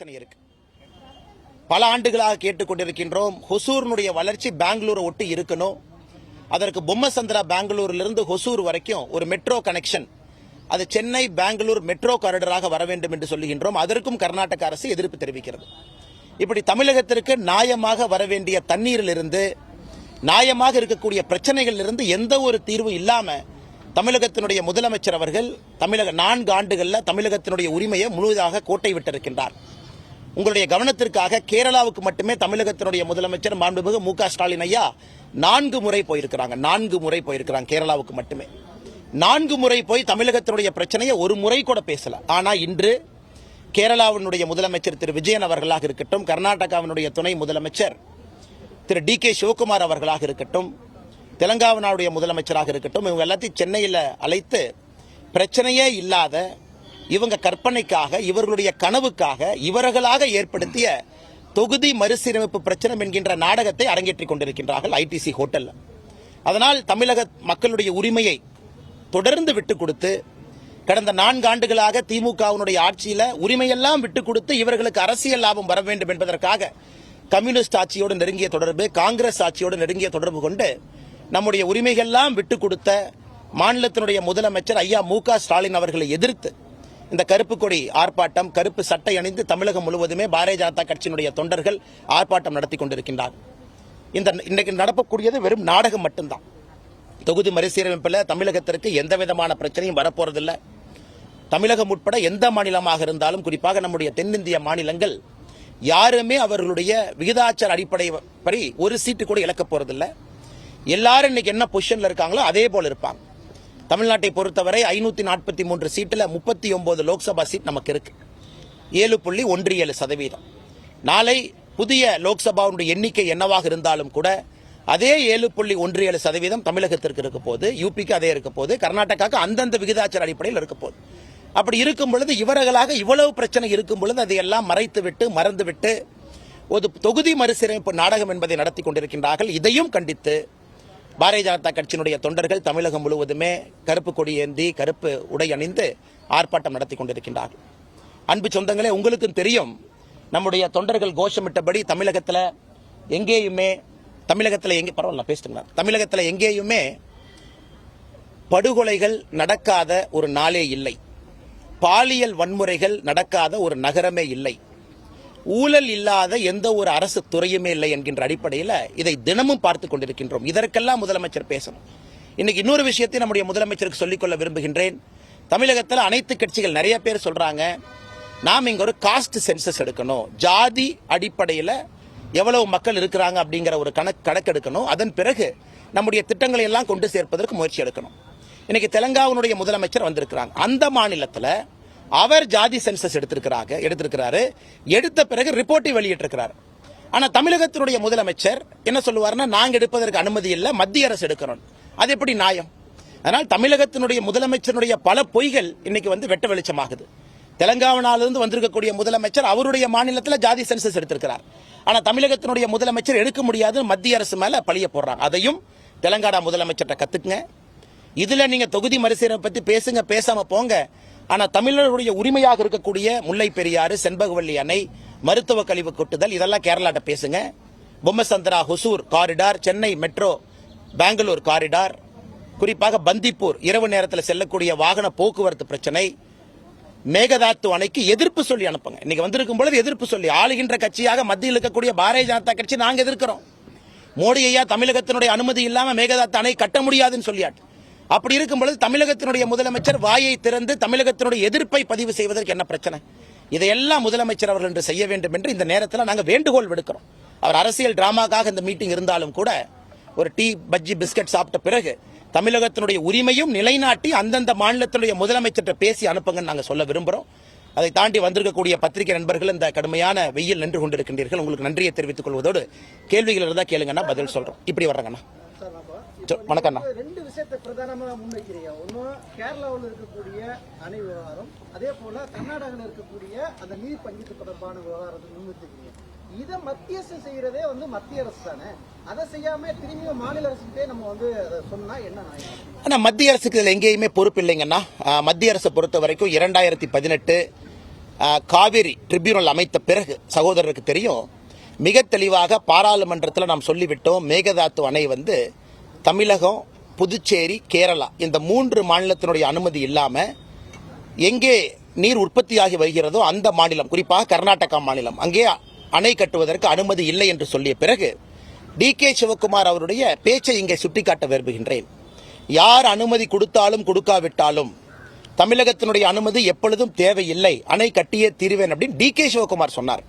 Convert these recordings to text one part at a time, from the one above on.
பிரச்சனை இருக்கு. பல ஆண்டுகளாக கேட்டுக்கொண்டிருக்கின்றோம் ஹொசூர்னுடைய வளர்ச்சி பெங்களூரை ஒட்டி இருக்கணும். அதற்கு பொம்மசந்திரா பெங்களூரிலிருந்து ஹொசூர் வரைக்கும் ஒரு மெட்ரோ கனெக்ஷன். அது சென்னை பெங்களூர் மெட்ரோ காரிடராக வர வேண்டும் என்று சொல்லுகின்றோம். அதற்கும் கர்நாடக அரசு எதிர்ப்பு தெரிவிக்கிறது. இப்படி தமிழகத்திற்கு நியாயமாக வர வேண்டிய தண்ணீரிலிருந்து நியாயமாக இருக்கக்கூடிய பிரச்சனைகளிலிருந்து எந்த ஒரு தீர்வும் இல்லாம தமிழகத்தினுடைய முதலமைச்சர் அவர்கள் தமிழக நான்கு ஆண்டுகளில் தமிழகத்தினுடைய உரிமையை முழுவதாக கோட்டை விட்டிருக்கின்றார். உங்களுடைய கவனத்திற்காக கேரளாவுக்கு மட்டுமே தமிழகத்தினுடைய முதலமைச்சர் மாண்புமிகு மு க ஸ்டாலின் ஐயா நான்கு முறை போயிருக்கிறாங்க. நான்கு முறை போயிருக்கிறாங்க கேரளாவுக்கு மட்டுமே. நான்கு முறை போய் தமிழகத்தினுடைய பிரச்சனையை ஒரு முறை கூட பேசல. ஆனா இன்று கேரளாவினுடைய முதலமைச்சர் திரு விஜயன் அவர்களாக இருக்கட்டும் கர்நாடகாவினுடைய துணை முதலமைச்சர் திரு டி கே சிவகுமார் அவர்களாக இருக்கட்டும் தெலங்கானாவுடைய முதலமைச்சராக இருக்கட்டும் இவங்க எல்லாத்தையும் சென்னையில் அழைத்து பிரச்சனையே இல்லாத இவங்க கற்பனைக்காக இவர்களுடைய கனவுக்காக இவர்களாக ஏற்படுத்திய தொகுதி மறுசீரமைப்பு பிரச்சனை என்கின்ற நாடகத்தை அரங்கேற்றிக் கொண்டிருக்கின்றார்கள் ஐடிசி ஹோட்டலில். அதனால் தமிழக மக்களுடைய உரிமையை தொடர்ந்து விட்டுக் கொடுத்து கடந்த நான்கு ஆண்டுகளாக திமுகவினுடைய ஆட்சியில் உரிமையெல்லாம் விட்டுக் கொடுத்து இவர்களுக்கு அரசியல் லாபம் வர வேண்டும் என்பதற்காக கம்யூனிஸ்ட் ஆட்சியோடு நெருங்கிய தொடர்பு காங்கிரஸ் ஆட்சியோடு நெருங்கிய தொடர்பு கொண்டு நம்முடைய உரிமைகள்லாம் விட்டுக் கொடுத்த மாநிலத்தினுடைய முதலமைச்சர் ஐயா மு ஸ்டாலின் அவர்களை எதிர்த்து இந்த கருப்பு கொடி ஆர்ப்பாட்டம் கருப்பு சட்டை அணிந்து தமிழகம் முழுவதுமே பாரதிய ஜனதா கட்சியினுடைய தொண்டர்கள் ஆர்ப்பாட்டம் நடத்தி கொண்டிருக்கின்றார். இந்த இன்றைக்கு நடக்கக்கூடியது வெறும் நாடகம் மட்டும்தான். தொகுதி மறுசீரமைப்பில் தமிழகத்திற்கு எந்த விதமான பிரச்சனையும் வரப்போறதில்லை. தமிழகம் உட்பட எந்த மாநிலமாக இருந்தாலும் குறிப்பாக நம்முடைய தென்னிந்திய மாநிலங்கள் யாருமே அவர்களுடைய விகிதாச்சார அடிப்படை படி ஒரு சீட்டு கூட இழக்க போறதில்லை. எல்லாரும் இன்னைக்கு என்ன பொசிஷன்ல இருக்காங்களோ அதே போல இருப்பாங்க. தமிழ்நாட்டை பொறுத்தவரை ஐநூற்றி நாற்பத்தி மூன்று சீட்டில் முப்பத்தி ஒம்பது லோக்சபா சீட் நமக்கு இருக்கு. ஏழு புள்ளி ஒன்று ஏழு சதவீதம். நாளை புதிய லோக்சபாவுடைய எண்ணிக்கை என்னவாக இருந்தாலும் கூட அதே ஏழு புள்ளி ஒன்று ஏழு சதவீதம் தமிழகத்திற்கு இருக்க போது யூபிக்கு அதே இருக்க போது கர்நாடகாவுக்கு அந்தந்த விகிதாச்சார அடிப்படையில் இருக்க போது. அப்படி இருக்கும் பொழுது இவர்களாக இவ்வளவு பிரச்சனை இருக்கும் பொழுது அதையெல்லாம் மறைத்து விட்டு மறந்துவிட்டு ஒரு தொகுதி மறுசீரமைப்பு நாடகம் என்பதை நடத்தி கொண்டிருக்கின்றார்கள். இதையும் கண்டித்து பாரதிய ஜனதா கட்சியினுடைய தொண்டர்கள் தமிழகம் முழுவதுமே கருப்பு கொடி ஏந்தி கருப்பு உடை அணிந்து ஆர்ப்பாட்டம் நடத்தி கொண்டிருக்கின்றார்கள். அன்பு சொந்தங்களே உங்களுக்கும் தெரியும் நம்முடைய தொண்டர்கள் கோஷமிட்டபடி தமிழகத்தில் எங்கேயுமே தமிழகத்தில் எங்கே பரவாயில்ல பேசிட்டுங்களா தமிழகத்தில் எங்கேயுமே படுகொலைகள் நடக்காத ஒரு நாளே இல்லை. பாலியல் வன்முறைகள் நடக்காத ஒரு நகரமே இல்லை. ஊழல் இல்லாத எந்த ஒரு அரசு துறையுமே இல்லை என்கின்ற அடிப்படையில் இதை தினமும் பார்த்து கொண்டிருக்கின்றோம். இதற்கெல்லாம் முதலமைச்சர் பேசணும். இன்னைக்கு இன்னொரு விஷயத்தை நம்முடைய முதலமைச்சருக்கு சொல்லிக்கொள்ள விரும்புகின்றேன். தமிழகத்தில் அனைத்து கட்சிகள் நிறைய பேர் சொல்றாங்க நாம் இங்க ஒரு காஸ்ட் சென்சஸ் எடுக்கணும். ஜாதி அடிப்படையில் எவ்வளவு மக்கள் இருக்கிறாங்க அப்படிங்கிற ஒரு கணக்கு கணக்கெடுக்கணும். அதன் பிறகு நம்முடைய திட்டங்களை எல்லாம் கொண்டு சேர்ப்பதற்கு முயற்சி எடுக்கணும். இன்னைக்கு தெலங்கானாவுடைய முதலமைச்சர் வந்திருக்கிறாங்க. அந்த மாநிலத்தில் அவர் ஜாதி சென்சஸ் எடுத்திருக்கிறாங்க எடுத்திருக்கிறாரு. எடுத்த பிறகு ரிப்போர்ட்டை வெளியிட்டிருக்கிறார். ஆனால் தமிழகத்தினுடைய முதலமைச்சர் என்ன சொல்லுவாருன்னா நாங்கள் எடுப்பதற்கு அனுமதி இல்லை மத்திய அரசு எடுக்கணும். அது எப்படி நியாயம்? அதனால் தமிழகத்தினுடைய முதலமைச்சருடைய பல பொய்கள் இன்னைக்கு வந்து வெட்ட வெளிச்சமாகுது. தெலங்கானாவிலிருந்து வந்திருக்கக்கூடிய முதலமைச்சர் அவருடைய மாநிலத்தில் ஜாதி சென்சஸ் எடுத்திருக்கிறார். ஆனால் தமிழகத்தினுடைய முதலமைச்சர் எடுக்க முடியாது மத்திய அரசு மேலே பழிய போடுறாங்க. அதையும் தெலங்கானா முதலமைச்சர்கிட்ட கற்றுக்குங்க இதில் நீங்கள் தொகுதி மறுசீரமை பற்றி பேசுங்க பேசாமல் போங்க. ஆனால் தமிழர்களுடைய உரிமையாக இருக்கக்கூடிய முல்லை பெரியாறு செண்பகவல்லி அணை மருத்துவ கழிவு கொட்டுதல் இதெல்லாம் கேரளாட்ட பேசுங்க. Bommasandra Hosur corridor Chennai metro Bangalore corridor குறிப்பாக பந்திப்பூர் இரவு நேரத்தில் செல்லக்கூடிய வாகன போக்குவரத்து பிரச்சனை. மேகதாத்து அணைக்கு எதிர்ப்பு சொல்லி அனுப்புங்க. இன்னைக்கு வந்திருக்கும் பொழுது எதிர்ப்பு சொல்லி ஆளுகின்ற கட்சியாக மத்தியில் இருக்கக்கூடிய பாரதிய ஜனதா கட்சி நாங்கள் எதிர்க்கிறோம். மோடி ஐயா தமிழகத்தினுடைய அனுமதி இல்லாமல் மேகதாத்து அணை கட்ட முடியாதுன்னு சொல்லியாட்டு. அப்படி இருக்கும் பொழுது தமிழகத்தினுடைய முதலமைச்சர் வாயை திறந்து தமிழகத்தினுடைய எதிர்ப்பை பதிவு செய்வதற்கு என்ன பிரச்சனை? இதையெல்லாம் முதலமைச்சர் அவர்கள் என்று செய்ய வேண்டும் என்று இந்த நேரத்தில் நாங்கள் வேண்டுகோள் விடுக்கிறோம். அவர் அரசியல் டிராமாக்காக இந்த மீட்டிங் இருந்தாலும் கூட ஒரு டீ பஜ்ஜி பிஸ்கட் சாப்பிட்ட பிறகு தமிழகத்தினுடைய உரிமையும் நிலைநாட்டி அந்தந்த மாநிலத்தினுடைய முதலமைச்சர்கிட்ட பேசி அனுப்புங்கன்னு நாங்கள் சொல்ல விரும்புகிறோம் அதை தாண்டி வந்திருக்கக்கூடிய பத்திரிகை நண்பர்கள் இந்த கடுமையான வெயில் நின்று கொண்டிருக்கின்றீர்கள். உங்களுக்கு நன்றியை தெரிவித்துக் கொள்வதோடு கேள்விகள் இருந்தால் கேளுங்கண்ணா பதில் சொல்கிறோம் இப்படி வர்றாங்கண்ணா. வணக்கம்ண்ணா ரெண்டு விஷயத்தை பிரதானமா முன்வைக்கிறீங்க. ஒன்று கேரளாவில் இருக்கக்கூடிய அணை விவகாரம் அதே போல கர்நாடகாவில் இருக்கக்கூடிய அந்த நீர் பங்கீட்டு தொடர்பான விவகாரத்தை முன்வைச்சிருக்கீங்க இதை மத்திய அரசு செய்யறதே வந்து மத்திய அரசு தானே? அதை செய்யாம திரும்பியும் மாநில அரசுக்கிட்டே நம்ம வந்து சொன்னா என்ன நியாயம்? ஆனா மத்திய அரசுக்கு இதுல எங்கேயுமே பொறுப்பு இல்லைங்கன்னா மத்திய அரசை பொறுத்த வரைக்கும் இரண்டாயிரத்தி பதினெட்டு காவிரி ட்ரிபியூனல் அமைத்த பிறகு சகோதரருக்கு தெரியும். மிக தெளிவாக பாராளுமன்றத்தில் நாம் சொல்லிவிட்டோம். மேகதாத்து அணை வந்து தமிழகம் புதுச்சேரி கேரளா இந்த மூன்று மாநிலத்தினுடைய அனுமதி இல்லாமல் எங்கே நீர் உற்பத்தியாகி வருகிறதோ அந்த மாநிலம் குறிப்பாக கர்நாடகா மாநிலம் அங்கே அணை கட்டுவதற்கு அனுமதி இல்லை என்று சொல்லிய பிறகு டி கே சிவகுமார் அவருடைய பேச்சை இங்கே சுட்டிக்காட்ட விரும்புகின்றேன். யார் அனுமதி கொடுத்தாலும் கொடுக்காவிட்டாலும் தமிழகத்தினுடைய அனுமதி எப்பொழுதும் தேவையில்லை. அணை கட்டியே தீருவேன் அப்படின்னு டி கே சிவகுமார் சொன்னார்.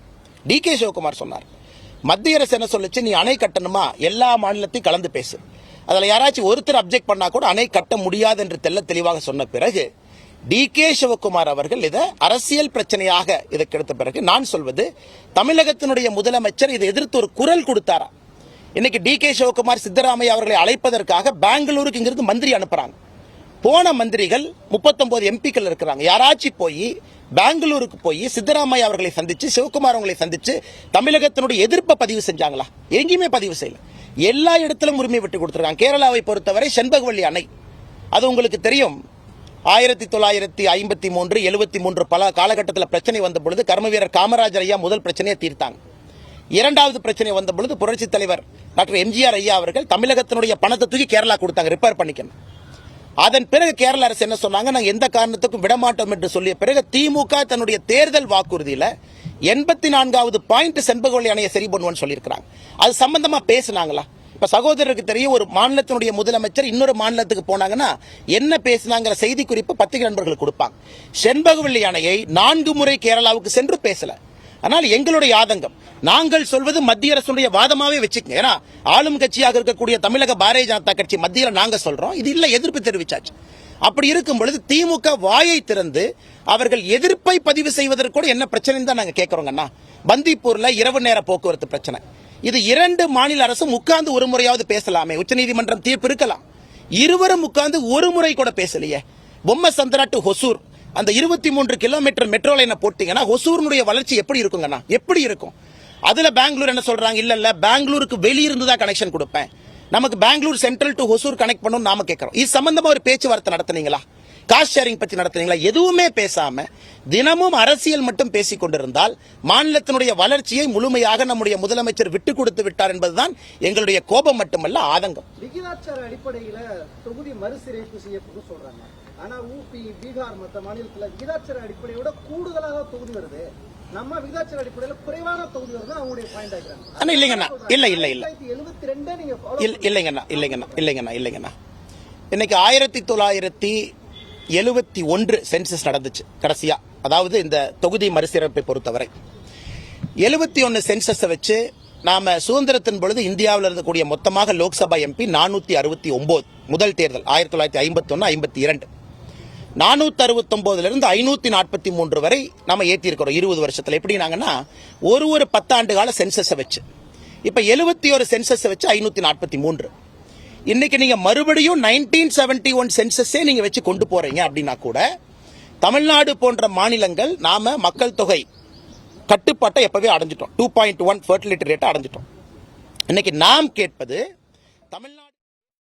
டி கே சிவகுமார் சொன்னார். மத்திய அரசு என்ன சொல்லுச்சு? நீ அணை கட்டணுமா? எல்லா மாநிலத்தையும் கலந்து பேசு. அதில் யாராச்சும் ஒருத்தர் அப்ஜெக்ட் பண்ணா கூட அணை கட்ட முடியாது என்று தெல்ல தெளிவாக சொன்ன பிறகு டி கே சிவகுமார் அவர்கள் இதை அரசியல் பிரச்சனையாக இதற்கு எடுத்த பிறகு நான் சொல்வது தமிழகத்தினுடைய முதலமைச்சர் இதை எதிர்த்து ஒரு குரல் கொடுத்தாரா? இன்னைக்கு டி கே சிவகுமார் சித்தராமையா அவர்களை அழைப்பதற்காக பெங்களூருக்கு இங்கிருந்து மந்திரி அனுப்புறாங்க. போன மந்திரிகள் 39 எம்பிக்கள் இருக்கிறாங்க. யாராச்சும் போய் பெங்களூருக்கு போய் சித்தராமையா அவர்களை சந்திச்சு சிவகுமார் அவர்களை சந்திச்சு தமிழகத்தினுடைய எதிர்ப்பை பதிவு செஞ்சாங்களா? எங்கேயுமே பதிவு செய்யல. எல்லா இடத்திலும் உரிமை விட்டு கொடுத்துருக்காங்க. கேரளாவை பொறுத்தவரை செண்பகவல்லி அணை. அது உங்களுக்கு தெரியும். ஆயிரத்தி தொள்ளாயிரத்தி ஐம்பத்தி மூன்று எழுபத்தி மூன்று பல காலகட்டத்தில் பிரச்சனை வந்த பொழுது கர்ம வீரர் காமராஜர் ஐயா முதல் பிரச்சனையை தீர்த்தாங்க. இரண்டாவது பிரச்சனை வந்த பொழுது புரட்சி தலைவர் டாக்டர் எம்ஜிஆர் ஐயா அவர்கள் தமிழகத்தினுடைய பணத்தை தூக்கி கேரளா கொடுத்தாங்க. ரிப்பேர் பண்ணிக்கணும். அதன் பிறகு கேரள அரசு என்ன சொன்னாங்க? நாங்கள் எந்த காரணத்துக்கும் விடமாட்டோம் என்று சொல்லிய பிறகு திமுக தன்னுடைய தேர்தல் வாக்குறுதியில் எண்பத்தி நான்காவது பாயிண்ட் செண்பகவல்லி அணையை சரி பண்ணுவோம்னு சொல்லியிருக்கிறாங்க. அது சம்பந்தமாக பேசுனாங்களா? இப்போ சகோதரருக்கு தெரியும் ஒரு மாநிலத்தினுடைய முதலமைச்சர் இன்னொரு மாநிலத்துக்கு போனாங்கன்னா என்ன பேசினாங்கிற செய்தி குறிப்பு பத்திரிகை நண்பர்களுக்கு கொடுப்பாங்க. செண்பகவல்லி அணையை நான்கு முறை கேரளாவுக்கு சென்று பேசலை. ஆனால் எங்களுடைய ஆதங்கம். நாங்கள் சொல்வது மத்திய அரசுடைய வாதமாவே வச்சுக்கங்க. ஏன்னா ஆளும் கட்சியாக இருக்கக்கூடிய தமிழக பாரதிய ஜனதா கட்சி மத்தியில் நாங்க சொல்றோம். இது இல்லை எதிர்ப்பு தெரிவிச்சாச்சு. அப்படி இருக்கும் பொழுது திமுக வாயை திறந்து அவர்கள் எதிர்ப்பை பதிவு செய்வதற்கு கூட என்ன பிரச்சனை தான் நாங்க கேட்கறோங்கண்ணா பந்திப்பூர்ல இரவு நேர போக்குவரத்து பிரச்சனை. இது இரண்டு மாநில அரசும் உட்கார்ந்து ஒரு முறையாவது பேசலாமே. உச்சநீதிமன்றம் தீர்ப்பு இருக்கலாம். இருவரும் உட்கார்ந்து ஒரு முறை கூட பேசலையே. பொம்மை சந்திரா டு ஹொசூர். அந்த இருபத்தி மூன்று கிலோமீட்டர் மெட்ரோ லைனை போட்டீங்கன்னா ஹொசூர்னுடைய வளர்ச்சி எப்படி இருக்குங்கண்ணா? எப்படி இருக்கும்? அதுல பெங்களூர் என்ன சொல்றாங்க? இல்ல இல்ல பெங்களூருக்கு வெளியிருந்து தான் கனெக்ஷன் கொடுப்பேன். நமக்கு Bangalore central to Hosur connect பண்ணணும் நாம கேட்கறோம். இது சம்பந்தமா ஒரு பேச்சுவார்த்தை நடத்துனீங்களா? காஸ்ட் ஷேரிங் பத்தி நடத்துனீங்களா? எதுவுமே பேசாம தினமும் அரசியல் மட்டும் பேசிக் கொண்டிருந்தால் மாநிலத்தினுடைய வளர்ச்சியை முழுமையாக நம்முடைய முதலமைச்சர் விட்டு கொடுத்து விட்டார் என்பதுதான் எங்களுடைய கோபம் மட்டுமல்ல ஆதங்கம். விகிதாச்சார அடிப்படையில தொகுதி மறுசீரமைப்பு செய்யப்படும் சொல்றாங்க. ஆனா ஊபி பீகார் மற்ற மாநிலத்துல விகிதாச்சார அடிப்படையோட கூடுதலாக தொகுதி வருது. நம்ம விகிதாச்சார அடிப்படையில குறைவான தொகுதி வருது அவங்களுடைய பாயிண்ட் ஆகிறாங்க இல்லைங்கண்ணா. இல்ல இல்ல இல்ல. எழுபத்தி ரெண்டே நீங்க follow இல்ல- இல்லைங்கண்ணா இல்லைங்கண்ணா இல்லைங்கண்ணா இல்லைங்கண்ணா. இன்னைக்கு ஆயிரத்தி தொள்ளாயிரத்தி எழுபத்தி ஒன்று சென்சஸ் நடந்துச்சு கடைசியா. அதாவது இந்த தொகுதி மறுசீரமைப்பை பொறுத்தவரை. எழுபத்தி ஒன்று சென்சஸை வச்சு நாம சுதந்திரத்தின் பொழுது இந்தியாவில் இருக்கக்கூடிய மொத்தமாக லோக்சபா எம்பி நானூத்தி அறுபத்தி ஒன்பது முதல் தேர்தல் ஆயிரத்தி தொள்ளாயிரத்தி ஐம்பத்தி ஒன்று ஐம்பத்தி இரண்டு. நானூத்தி அறுபத்தொம்போதுலேருந்து இருந்து ஐநூத்தி நாற்பத்தி மூன்று வரை நம்ம ஏற்றிருக்கிறோம் இருபது வருஷத்துல. எப்படினாங்கன்னா ஒரு ஒரு பத்தாண்டு கால சென்சஸை வச்சு. இப்ப எழுபத்தி ஒரு சென்சஸை வச்சு ஐநூத்தி நாற்பத்தி மூன்று இன்னைக்கு நீங்க மறுபடியும் நைன்டீன் செவன்டி ஒன் சென்சஸே நீங்க வச்சு கொண்டு போறீங்க அப்படின்னா கூட தமிழ்நாடு போன்ற மாநிலங்கள் நாம மக்கள் தொகை கட்டுப்பாட்டை எப்பவே அடைஞ்சிட்டோம். டூ பாயிண்ட் ஒன் ஃபர்டிலிட்டி ரேட்டை அடைஞ்சிட்டோம். இன்னைக்கு நாம் கேட்பது தமிழ்நாடு